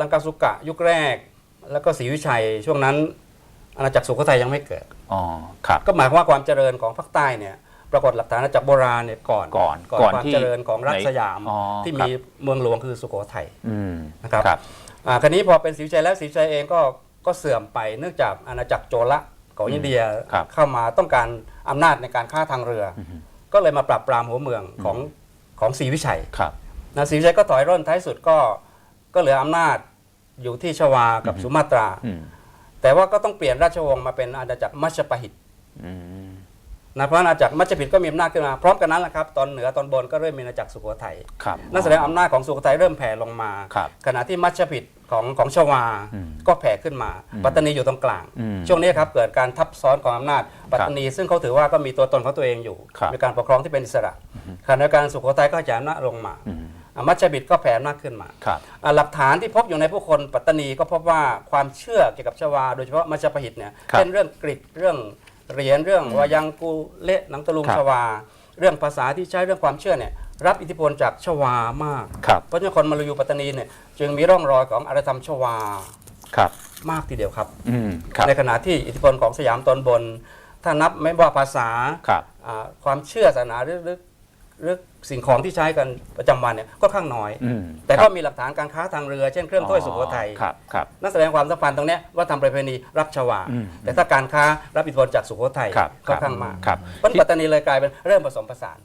ลังกาสุกะยุคแรก แล้วก็ศรีวิชัยช่วงนั้น อาณาจักรสุโขทัยยังไม่เกิด อ๋อ ครับ ก็หมายความว่าความเจริญของภาคใต้เนี่ยปรากฏหลักฐานอาณาจักรโบราณเนี่ยก่อนก่อนก่อนก่อนความที่เจริญของรัฐไหนสยามอ๋อที่ครับมีเมืองหลวงคือสุโขทัยอืมนะครับครับอ่าคราวนี้พอเป็นศรีวิชัยแล้วศรีวิชัยเองก็ก็เสื่อมไปเนื่องจากอาณาจักรโจละของอินเดียครับเข้ามาต้องการอำนาจในการค้าทางเรืออือฮึก็เลยมาปราบปรามหัวเมืองของของศรีวิชัยครับนะศรีวิชัยก็ถอยร่นท้ายสุดก็ก็เหลืออำนาจ อยู่ที่ชวากับอือฮึสุมาตรา อืมแต่ว่าก็ต้องเปลี่ยนราชวงศ์มาเป็นอาณาจักรมัชปหิตอืมนะเพราะอาณาจักรมัชฌปิดก็มีอำนาจขึ้นมาพร้อมกันนั้นแหละครับตอนเหนือตอนบนก็เริ่มมีอาณาจักรสุโขทัยครับ นั่นแสดงอำนาจของสุโขทัยเริ่มแผ่ลงมา ครับขณะที่มัชฌปิดของของชวาอืมก็แผ่ขึ้นมาอืมปัตตานีอยู่ตรงกลาง อืมช่วงนี้ครับเกิดการทับซ้อนของอำนาจปัตตานี ซึ่งเขาถือว่าก็มีตัวตนของตัวเองอยู่ ครับ มีการปกครองที่เป็นอิสระขณะเดียวกันสุโขทัยก็จะอำนาจลงมา อืมอะ มัชฌปิดก็แผ่อำนาจขึ้นมาครับอะหลักฐานที่พบอยู่ในผู้คนปัตตานีก็พบว่าความเชื่อเกี่ยวกับชวา โดยเฉพาะมัชฌปหิตเนี่ยครับเช่นเรื่องกริดเรื่องเหรียญเรื่องวายังกูเละหนังตะลุงครับชวา เรื่องภาษาที่ใช้เรื่องความเชื่อเนี่ยรับอิทธิพลจากชวามากครับเพราะฉะนั้นคนมาลายูปัตตานีเนี่ยจึงมีร่องรอยของอารยธรรมชวาครับมากทีเดียวครับอืมครับในขณะที่อิทธิพลของสยามตอนบน ถ้านับไม่ว่าภาษาครับอ่าความเชื่อศาสนาหรือ หรือหรือสิ่งของที่ใช้กันประจำวันเนี่ยก็ข้างน้อย อืมแต่คก็รับมีหลักฐานการค้าทางเรือเช่นเครื่องถ้วยสุโขทัยครับครับ นั่นแสดงความสัมพันธ์ตรงเนี้ยว่าทำประเพณีรับชวา อืมแต่ถ้าการค้ารับอิทธิพลจากสุโขทัยครับค่อนข้างมากครับ เพราะปัตตานีเลยกลายเป็นเริ่มผสมผสาน